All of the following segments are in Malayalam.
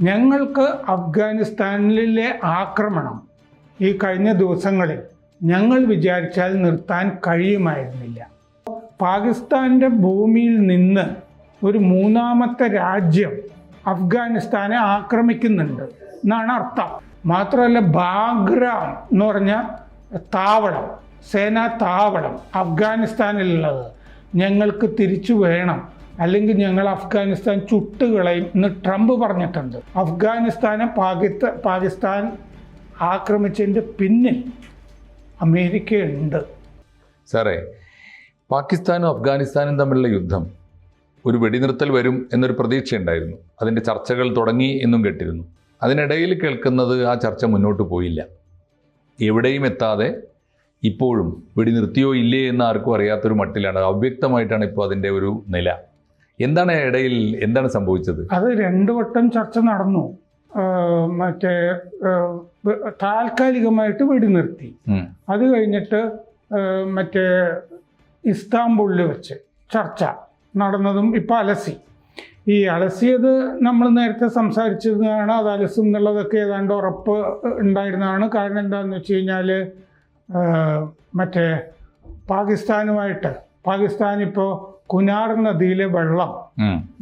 ഞങ്ങൾക്ക് അഫ്ഗാനിസ്ഥാനിലെ ആക്രമണം ഈ കഴിഞ്ഞ ദിവസങ്ങളിൽ ഞങ്ങൾ വിചാരിച്ചാൽ നിർത്താൻ കഴിയുമായിരുന്നില്ല. പാകിസ്ഥാന്റെ ഭൂമിയിൽ നിന്ന് ഒരു മൂന്നാമത്തെ രാജ്യം അഫ്ഗാനിസ്ഥാനെ ആക്രമിക്കുന്നുണ്ട് എന്നാണ് അർത്ഥം. മാത്രമല്ല ബാഗ്രാം എന്ന് പറഞ്ഞ താവളം സേനാ താവളം അഫ്ഗാനിസ്ഥാനിലുള്ളത് ഞങ്ങൾക്ക് തിരിച്ചു വേണം അല്ലെങ്കിൽ ഞങ്ങൾ അഫ്ഗാനിസ്ഥാൻ ചുട്ടുകളയും എന്ന് ട്രംപ് പറഞ്ഞിട്ടുണ്ട്. അഫ്ഗാനിസ്ഥാനെ പാകിസ്ത പാകിസ്ഥാൻ ആക്രമിച്ചതിന്റെ പിന്നിൽ അമേരിക്കയുണ്ട്. സാറേ പാകിസ്ഥാനും അഫ്ഗാനിസ്ഥാനും തമ്മിലുള്ള യുദ്ധം ഒരു വെടിനിർത്തൽ വരും എന്നൊരു പ്രതീക്ഷയുണ്ടായിരുന്നു. അതിന്റെ ചർച്ചകൾ തുടങ്ങി എന്നും കേട്ടിരുന്നു. അതിനിടയിൽ കേൾക്കുന്നത് ആ ചർച്ച മുന്നോട്ട് പോയില്ല. എവിടെയും എത്താതെ ഇപ്പോഴും വെടിനിർത്തിയോ ഇല്ലേ എന്ന് ആർക്കും അറിയാത്തൊരു മട്ടിലാണ്. അവ്യക്തമായിട്ടാണ് ഇപ്പോൾ അതിന്റെ ഒരു നില. എന്താണ് ഇടയിൽ എന്താണ് സംഭവിച്ചത്? അത് രണ്ടു വട്ടം ചർച്ച നടന്നു. മറ്റേ താൽക്കാലികമായിട്ട് വെടി നിർത്തി. അത് കഴിഞ്ഞിട്ട് മറ്റേ ഇസ്താംബുളിൽ വെച്ച് ചർച്ച നടന്നതും ഇപ്പം അലസി. ഈ അലസിയത് നമ്മൾ നേരത്തെ സംസാരിച്ചതാണ് അത് അലസും എന്നുള്ളതൊക്കെ ഏതാണ്ട് ഉറപ്പ് ഉണ്ടായിരുന്നതാണ്. കാരണം എന്താണെന്ന് വെച്ച് കഴിഞ്ഞാൽ മറ്റേ പാകിസ്ഥാനുമായിട്ട് പാകിസ്ഥാൻ ഇപ്പോൾ കുനാർ നദിയിലെ വെള്ളം.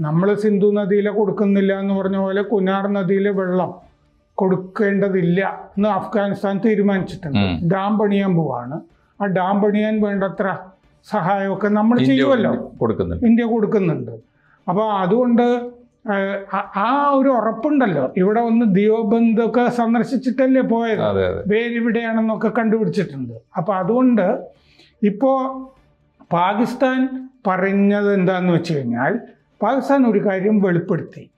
നമ്മൾ സിന്ധു നദിയിലെ കൊടുക്കുന്നില്ല എന്ന് പറഞ്ഞ പോലെ കുനാർ നദിയിലെ വെള്ളം കൊടുക്കേണ്ടതില്ല എന്ന് അഫ്ഗാനിസ്ഥാൻ തീരുമാനിച്ചിട്ടുണ്ട്. ഡാം പണിയാൻ പോവാണ്. ആ ഡാം പണിയാൻ വേണ്ടത്ര സഹായമൊക്കെ നമ്മൾ ചെയ്യുമല്ലോ. ഇന്ത്യ കൊടുക്കുന്നുണ്ട്. അപ്പോൾ അതുകൊണ്ട് ആ- ഒരു ഉറപ്പുണ്ടല്ലോ. ഇവിടെ ഒന്ന് ദിയോബന്ധൊക്കെ സന്ദർശിച്ചിട്ടല്ലേ പോയത്? വേരിവിടെയാണെന്നൊക്കെ കണ്ടുപിടിച്ചിട്ടുണ്ട്. അപ്പോൾ അതുകൊണ്ട് ഇപ്പോൾ പാകിസ്ഥാൻ പറഞ്ഞത് എന്താന്ന് വെച്ച് കഴിഞ്ഞാൽ പാകിസ്ഥാൻ ഒരു കാര്യം വെളിപ്പെടുത്തി.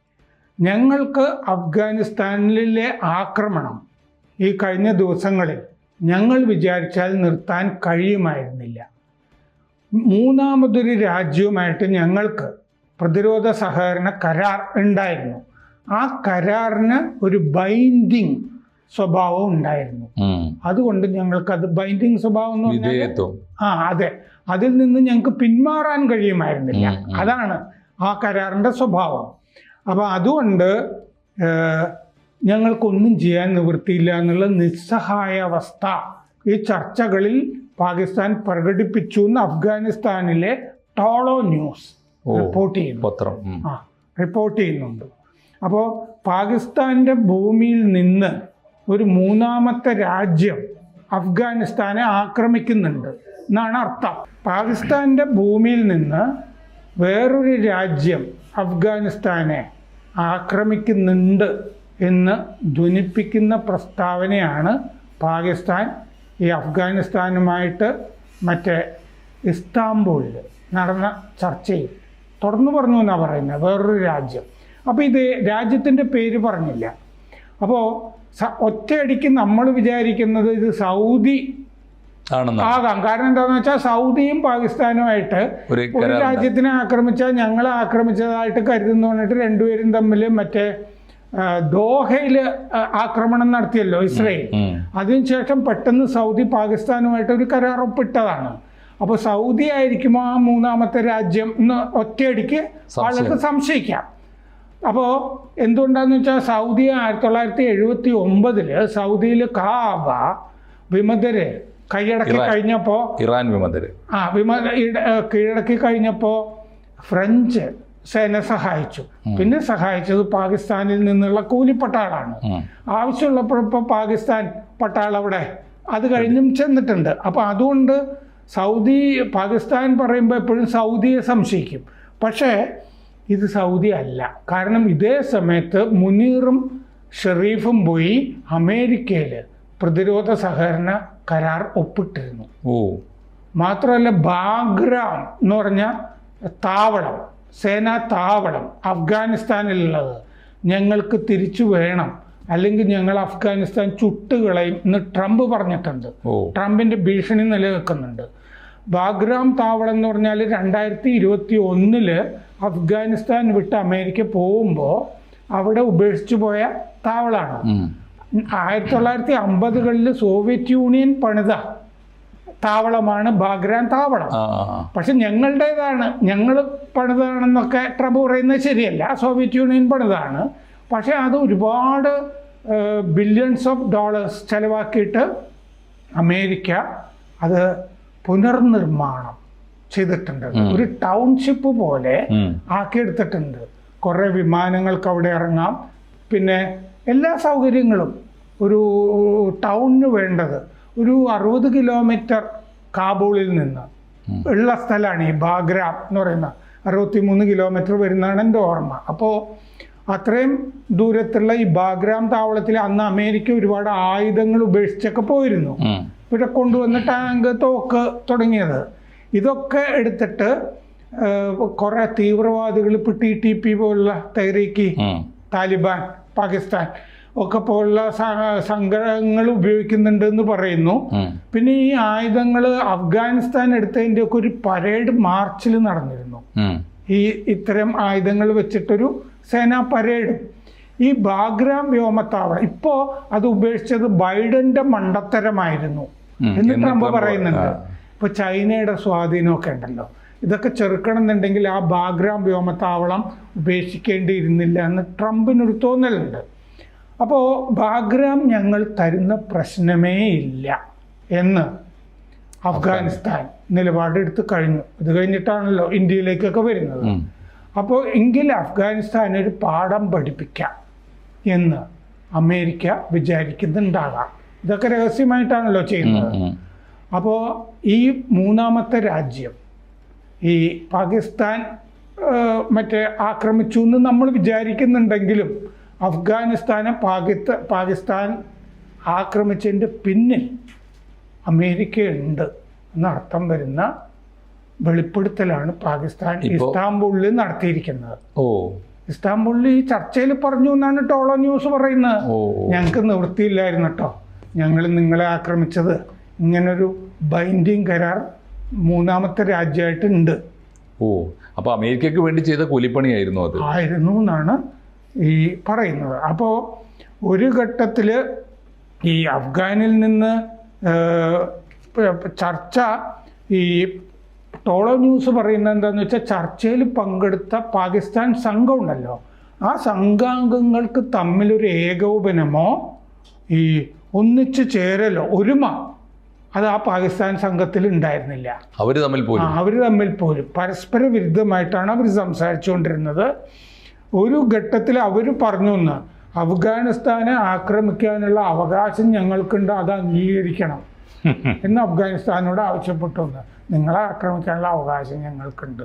ഞങ്ങൾക്ക് അഫ്ഗാനിസ്ഥാനിലെ ആക്രമണം ഈ കഴിഞ്ഞ ദിവസങ്ങളിൽ ഞങ്ങൾ വിചാരിച്ചാൽ നിർത്താൻ കഴിയുമായിരുന്നില്ല. മൂന്നാമതൊരു രാജ്യവുമായിട്ട് ഞങ്ങൾക്ക് പ്രതിരോധ സഹകരണ കരാർ ഉണ്ടായിരുന്നു. ആ കരാറിന് ഒരു ബൈൻഡിങ് സ്വഭാവം ഉണ്ടായിരുന്നു. അതുകൊണ്ട് ഞങ്ങൾക്ക് അത് ബൈൻഡിങ് സ്വഭാവം എന്ന് പറഞ്ഞാൽ ആ അതെ. അതിൽ നിന്ന് ഞങ്ങൾക്ക് പിന്മാറാൻ കഴിയുമായിരുന്നില്ല. അതാണ് ആ കരാറിന്റെ സ്വഭാവം. അപ്പോൾ അതുകൊണ്ട് ഞങ്ങൾക്കൊന്നും ചെയ്യാൻ നിവൃത്തിയില്ല എന്നുള്ള നിസ്സഹായ അവസ്ഥ ഈ ചർച്ചകളിൽ പാകിസ്ഥാൻ പ്രകടിപ്പിച്ചു എന്ന് അഫ്ഗാനിസ്ഥാനിലെ ടോളോ ന്യൂസ് റിപ്പോർട്ട് ചെയ്യുന്നു. പത്രം ആ റിപ്പോർട്ട് ചെയ്യുന്നുണ്ട്. അപ്പോൾ പാകിസ്ഥാന്റെ ഭൂമിയിൽ നിന്ന് ഒരു മൂന്നാമത്തെ രാജ്യം അഫ്ഗാനിസ്ഥാനെ ആക്രമിക്കുന്നുണ്ട് എന്നാണ് അർത്ഥം. പാകിസ്ഥാന്റെ ഭൂമിയിൽ നിന്ന് വേറൊരു രാജ്യം അഫ്ഗാനിസ്ഥാനെ ആക്രമിക്കുന്നുണ്ട് എന്ന് ധ്വനിപ്പിക്കുന്ന പ്രസ്താവനയാണ് പാകിസ്ഥാൻ ഈ അഫ്ഗാനിസ്ഥാനുമായിട്ട് മറ്റേ ഇസ്താംബൂളിൽ നടന്ന ചർച്ചയിൽ. തുറന്നു പറഞ്ഞു എന്നാണ് പറയുന്നത് വേറൊരു രാജ്യം. അപ്പോൾ ഇത് രാജ്യത്തിന്റെ പേര് പറഞ്ഞില്ല. അപ്പോൾ ഒറ്റയടിക്ക് നമ്മൾ വിചാരിക്കുന്നത് ഇത് സൗദി ആകാം. കാരണം എന്താണെന്ന് വെച്ചാൽ സൗദിയും പാകിസ്ഥാനുമായിട്ട് ഒരു രാജ്യത്തിനെ ആക്രമിച്ചാൽ ഞങ്ങളെ ആക്രമിച്ചതായിട്ട് കരുതുന്നു പറഞ്ഞിട്ട് രണ്ടുപേരും തമ്മിൽ മറ്റേ ദോഹയിൽ ആക്രമണം നടത്തിയല്ലോ ഇസ്രയേൽ. അതിനുശേഷം പെട്ടെന്ന് സൗദി പാകിസ്ഥാനുമായിട്ട് ഒരു കരാർ ഒപ്പിട്ടതാണ്. അപ്പോൾ സൗദി ആയിരിക്കുമോ ആ മൂന്നാമത്തെ രാജ്യം എന്ന് ഒറ്റയടിക്ക് ആളുകൾക്ക് സംശയിക്കാം. അപ്പോൾ എന്തുകൊണ്ടാന്ന് വെച്ചാൽ സൗദി ആയിരത്തി തൊള്ളായിരത്തി എഴുപത്തി ഒമ്പതിൽ സൗദിയിൽ കാബ വിമതര് കൈയടക്കി. കഴിഞ്ഞപ്പോൾ ഇറാൻ വിമതര്. ആ വിമ കീഴടക്കി കഴിഞ്ഞപ്പോൾ ഫ്രഞ്ച് സേന സഹായിച്ചു. പിന്നെ സഹായിച്ചത് പാകിസ്ഥാനിൽ നിന്നുള്ള കൂലിപ്പട്ടാളാണ്. ആവശ്യമുള്ളപ്പോഴിപ്പോൾ പാകിസ്ഥാൻ പട്ടാളം അവിടെ അത് കഴിഞ്ഞും ചെന്നിട്ടുണ്ട്. അപ്പോൾ അതുകൊണ്ട് സൗദി പാകിസ്ഥാൻ പറയുമ്പോൾ എപ്പോഴും സൗദിയെ സംശയിക്കും. പക്ഷേ ഇത് സൗദി അല്ല. കാരണം ഇതേ സമയത്ത് മുനീറും ഷെറീഫും പോയി അമേരിക്കയിൽ പ്രതിരോധ സഹകരണ കരാർ ഒപ്പിട്ടിരുന്നു. ഓ. മാത്രമല്ല ബാഗ്രാം എന്ന് പറഞ്ഞ താവളം സേനാ താവളം അഫ്ഗാനിസ്ഥാനിലുള്ളത്. ഞങ്ങൾക്ക് തിരിച്ചു വേണം. അല്ലെങ്കിൽ ഞങ്ങൾ അഫ്ഗാനിസ്ഥാൻ ചുട്ടുകളയും എന്ന് ട്രംപ് പറഞ്ഞിട്ടുണ്ട്. ട്രംപിന്റെ ഭീഷണി നിലനിൽക്കുന്നുണ്ട്. ബാഗ്രാം താവളം എന്ന് പറഞ്ഞാൽ രണ്ടായിരത്തി ഇരുപത്തി ഒന്നിൽ അഫ്ഗാനിസ്ഥാൻ വിട്ട് അമേരിക്ക പോകുമ്പോൾ അവിടെ ഉപേക്ഷിച്ചു പോയ താവളാണ്. ആയിരത്തി തൊള്ളായിരത്തി അമ്പതുകളിൽ സോവിയറ്റ് യൂണിയൻ പണിത താവളമാണ് ബാഗ്രാൻ താവളം. പക്ഷെ ഞങ്ങളുടേതാണ്. ഞങ്ങൾ പണിതാണെന്നൊക്കെ ട്രംപ് പറയുന്നത് ശരിയല്ല. സോവിയറ്റ് യൂണിയൻ പണിതാണ്. പക്ഷെ അത് ഒരുപാട് ബില്യൺസ് ഓഫ് ഡോളേഴ്സ് ചെലവാക്കിയിട്ട് അമേരിക്ക അത് പുനർനിർമ്മാണം. ചെയ്തിട്ടുണ്ട്. ഒരു ടൗൺഷിപ്പ് പോലെ. ആക്കിയെടുത്തിട്ടുണ്ട്. കുറേ വിമാനങ്ങൾക്ക് അവിടെ ഇറങ്ങാം. പിന്നെ എല്ലാ സൗകര്യങ്ങളും ഒരു ടൗണിന് വേണ്ടത് ഒരു അറുപത് കിലോമീറ്റർ കാബൂളിൽ നിന്ന് ഉള്ള സ്ഥലമാണ് ഈ ബാഗ്ര എന്ന് പറയുന്ന അറുപത്തി മൂന്ന് കിലോമീറ്റർ വരുന്നതാണ് എന്റെ ഓർമ്മ. അപ്പോൾ അത്രയും ദൂരത്തുള്ള ഈ ബാഗ്രാം താവളത്തിൽ അന്ന് അമേരിക്ക ഒരുപാട് ആയുധങ്ങൾ ഉപേക്ഷിച്ചൊക്കെ പോയിരുന്നു. ഇവിടെ കൊണ്ടുവന്ന ടാങ്ക് തോക്ക് തുടങ്ങിയത്. ഇതൊക്കെ എടുത്തിട്ട് കുറെ തീവ്രവാദികൾ ഇപ്പൊ ടി ടി പി പോലുള്ള തെഹ്രീക്ക് താലിബാൻ പാകിസ്ഥാൻ ഒക്കെ പോലുള്ള സംഘങ്ങൾ ഉപയോഗിക്കുന്നുണ്ട് എന്ന് പറയുന്നു. പിന്നെ ഈ ആയുധങ്ങൾ അഫ്ഗാനിസ്ഥാൻ എടുത്തതിന്റെ ഒക്കെ ഒരു പരേഡ് മാർച്ചിൽ നടന്നിരുന്നു. ഈ ഇത്തരം ആയുധങ്ങൾ വെച്ചിട്ടൊരു സേനാ പരേഡ്. ഈ ബാഗ്രാം വ്യോമത്താവളം ഇപ്പോ അത് ഉപേക്ഷിച്ചത് ബൈഡന്റെ മണ്ടത്തരമായിരുന്നു. എന്ന് ട്രംപ് പറയുന്നുണ്ട്. ആ. ഇപ്പൊ ചൈനയുടെ സ്വാധീനമൊക്കെ ഉണ്ടല്ലോ ഇതൊക്കെ ചെറുക്കണമെന്നുണ്ടെങ്കിൽ ആ ബാഗ്രാം വ്യോമത്താവളം ഉപേക്ഷിക്കേണ്ടിയിരുന്നില്ല എന്ന് ട്രംപിനൊരു തോന്നലുണ്ട് അപ്പോൾ ബാഗ്രാം ഞങ്ങൾ തരുന്ന പ്രശ്നമേ ഇല്ല എന്ന് അഫ്ഗാനിസ്ഥാൻ നിലപാടെടുത്ത് കഴിഞ്ഞു ഇത് കഴിഞ്ഞിട്ടാണല്ലോ ഇന്ത്യയിലേക്കൊക്കെ വരുന്നത്. അപ്പോൾ എങ്കിൽ അഫ്ഗാനിസ്ഥാൻ ഒരു പാഠം പഠിപ്പിക്കാം എന്ന് അമേരിക്ക വിചാരിക്കുന്നുണ്ടാകാം ഇതൊക്കെ രഹസ്യമായിട്ടാണല്ലോ ചെയ്യുന്നത്. അപ്പോൾ ഈ മൂന്നാമത്തെ രാജ്യം ഈ പാകിസ്ഥാൻ മറ്റേ ആക്രമിച്ചു എന്ന് നമ്മൾ വിചാരിക്കുന്നുണ്ടെങ്കിലും അഫ്ഗാനിസ്ഥാനെ പാകിത്ത പാകിസ്ഥാൻ ആക്രമിച്ചതിന്റെ പിന്നിൽ അമേരിക്കയുണ്ട് എന്നർത്ഥം വരുന്ന വെളിപ്പെടുത്തലാണ് പാകിസ്ഥാൻ ഇസ്താംബൂളിൽ ഇസ്താംബുളിൽ നടത്തിയിരിക്കുന്നത്. ഓ. ഇസ്താംബൂളിൽ ഈ ചർച്ചയിൽ പറഞ്ഞു എന്നാണ് ടോളോ ന്യൂസ് പറയുന്നത്. ഞങ്ങൾക്ക് നിവൃത്തിയില്ലായിരുന്നു കേട്ടോ. ഞങ്ങൾ നിങ്ങളെ ആക്രമിച്ചത്. ഇങ്ങനൊരു ബൈൻഡിങ് കരാർ മൂന്നാമത്തെ രാജ്യമായിട്ട് ഉണ്ട്. ഓ അപ്പോൾ അമേരിക്കക്ക് വേണ്ടി ചെയ്ത കൂലിപ്പണിയായിരുന്നു അത്. ആയിരുന്നു എന്നാണ് ഈ പറയുന്നത്. അപ്പോൾ ഒരു ഘട്ടത്തിൽ ഈ അഫ്ഗാനിൽ നിന്ന് ചർച്ച ഈ ടോളോ ന്യൂസ് പറയുന്നത് എന്താണെന്ന് വെച്ചാൽ ചർച്ചയിൽ പങ്കെടുത്ത പാകിസ്ഥാൻ സംഘമുണ്ടല്ലോ ആ സംഘാംഗങ്ങൾക്ക് തമ്മിലൊരു ഏകോപനമോ ഈ ഒന്നിച്ചു ചേരലോ ഒരുമ അത് ആ പാകിസ്ഥാൻ സംഘത്തിൽ ഉണ്ടായിരുന്നില്ല. അവർ തമ്മിൽ പോലും അവർ തമ്മിൽ പോലും പരസ്പര വിരുദ്ധമായിട്ടാണ് അവർ സംസാരിച്ചുകൊണ്ടിരുന്നത്. ഒരു ഘട്ടത്തിൽ അവർ പറഞ്ഞു എന്ന് അഫ്ഗാനിസ്ഥാനെ ആക്രമിക്കാനുള്ള അവകാശം ഞങ്ങൾക്കുണ്ട് അത് അംഗീകരിക്കണം. എന്ന് അഫ്ഗാനിസ്ഥാനോട് ആവശ്യപ്പെട്ടു എന്ന് നിങ്ങളെ ആക്രമിക്കാനുള്ള അവകാശം ഞങ്ങൾക്കുണ്ട്.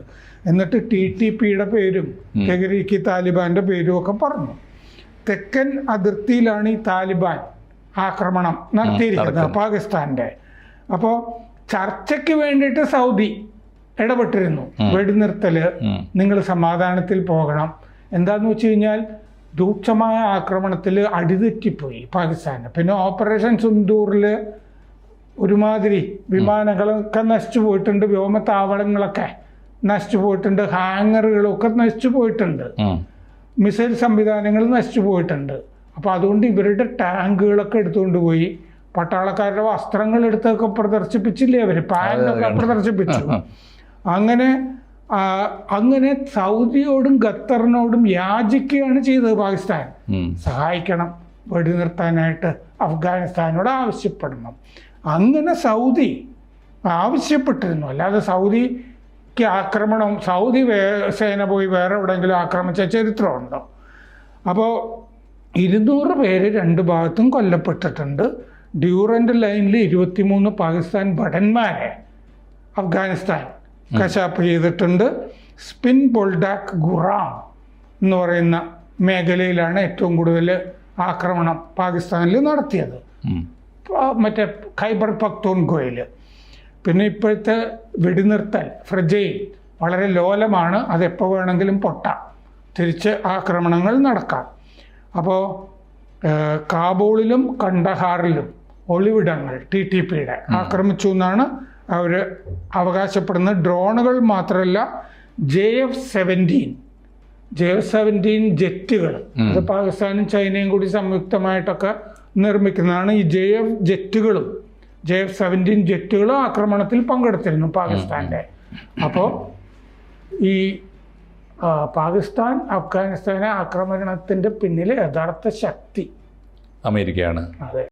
എന്നിട്ട് ടി ടി പിയുടെ പേരും തെഹരീക്ക് താലിബാന്റെ പേരും ഒക്കെ പറഞ്ഞു. തെക്കൻ അതിർത്തിയിലാണ് ഈ താലിബാൻ ആക്രമണം നടത്തിയിരിക്കുന്നത്. പാകിസ്ഥാന്റെ. അപ്പോൾ ചർച്ചയ്ക്ക് വേണ്ടിയിട്ട് സൗദി ഇടപെട്ടിരുന്നു. വെടിനിർത്തൽ. നിങ്ങൾ സമാധാനത്തിൽ പോകണം. എന്താന്ന് വെച്ച് കഴിഞ്ഞാൽ രൂക്ഷമായ ആക്രമണത്തിൽ അടിതെറ്റിപ്പോയി പാകിസ്ഥാന്. പിന്നെ ഓപ്പറേഷൻ സുന്ദൂറിൽ ഒരുമാതിരി വിമാനങ്ങളൊക്കെ നശിച്ചു പോയിട്ടുണ്ട്. വ്യോമത്താവളങ്ങളൊക്കെ നശിച്ചു പോയിട്ടുണ്ട്. ഹാങ്ങറുകളൊക്കെ നശിച്ചു പോയിട്ടുണ്ട്. മിസൈൽ സംവിധാനങ്ങൾ നശിച്ചു പോയിട്ടുണ്ട്. അപ്പോൾ അതുകൊണ്ട് ഇവരുടെ ടാങ്കുകളൊക്കെ എടുത്തുകൊണ്ട് പോയി. പട്ടാളക്കാരുടെ വസ്ത്രങ്ങൾ എടുത്തൊക്കെ പ്രദർശിപ്പിച്ചില്ലേ അവർ പാനൊക്കെ പ്രദർശിപ്പിച്ചു. അങ്ങനെ അങ്ങനെ സൗദിയോടും ഖത്തറിനോടും യാചിക്കുകയാണ് ചെയ്തത് പാകിസ്ഥാൻ. സഹായിക്കണം വെടിനിർത്താനായിട്ട് അഫ്ഗാനിസ്ഥാനോട് ആവശ്യപ്പെടണം. അങ്ങനെ സൗദി ആവശ്യപ്പെട്ടിരുന്നു. അല്ലാതെ സൗദിക്ക് ആക്രമണം സൗദി വേ സേന പോയി വേറെ എവിടെയെങ്കിലും ആക്രമിച്ച ചരിത്രമുണ്ടോ? അപ്പോൾ ഇരുന്നൂറ് പേര് രണ്ട് ഭാഗത്തും കൊല്ലപ്പെട്ടിട്ടുണ്ട്. ഡ്യൂറന്റ് ലൈനിൽ ഇരുപത്തിമൂന്ന് പാകിസ്ഥാൻ ഭടന്മാരെ അഫ്ഗാനിസ്ഥാൻ കശാപ്പ് ചെയ്തിട്ടുണ്ട്. സ്പിൻ ബോൾഡാക്ക് ഗുറാം എന്ന് പറയുന്ന മേഖലയിലാണ് ഏറ്റവും കൂടുതൽ ആക്രമണം പാകിസ്ഥാനിൽ നടത്തിയത്. മറ്റേ ഖൈബർ പക്തോൺ ഗോയിൽ പിന്നെ ഇപ്പോഴത്തെ വെടിനിർത്തൽ ഫ്രജയിൽ വളരെ ലോലമാണ്. അതെപ്പോൾ എപ്പോൾ വേണമെങ്കിലും പൊട്ടാം. തിരിച്ച് ആക്രമണങ്ങൾ നടക്കാം. അപ്പോൾ കാബൂളിലും കണ്ടഹാറിലും ഒളിവിടങ്ങൾ ടി ടി പിയുടെ ആക്രമിച്ചു എന്നാണ് അവർ അവകാശപ്പെടുന്നത്. ഡ്രോണുകൾ മാത്രമല്ല J F seventeen J F seventeen ജെറ്റുകൾ അത് പാകിസ്ഥാനും ചൈനയും കൂടി സംയുക്തമായിട്ടൊക്കെ നിർമ്മിക്കുന്നതാണ് ഈ ജെ എഫ് ജെറ്റുകളും. ജെ എഫ് സെവന്റീൻ ജെറ്റുകളും ആക്രമണത്തിൽ പങ്കെടുത്തിരുന്നു പാകിസ്ഥാന്റെ. അപ്പോൾ ഈ പാകിസ്ഥാൻ അഫ്ഗാനിസ്ഥാനെ ആക്രമണത്തിന്റെ പിന്നിലെ യഥാർത്ഥ ശക്തി അമേരിക്കയാണ്. അതെ.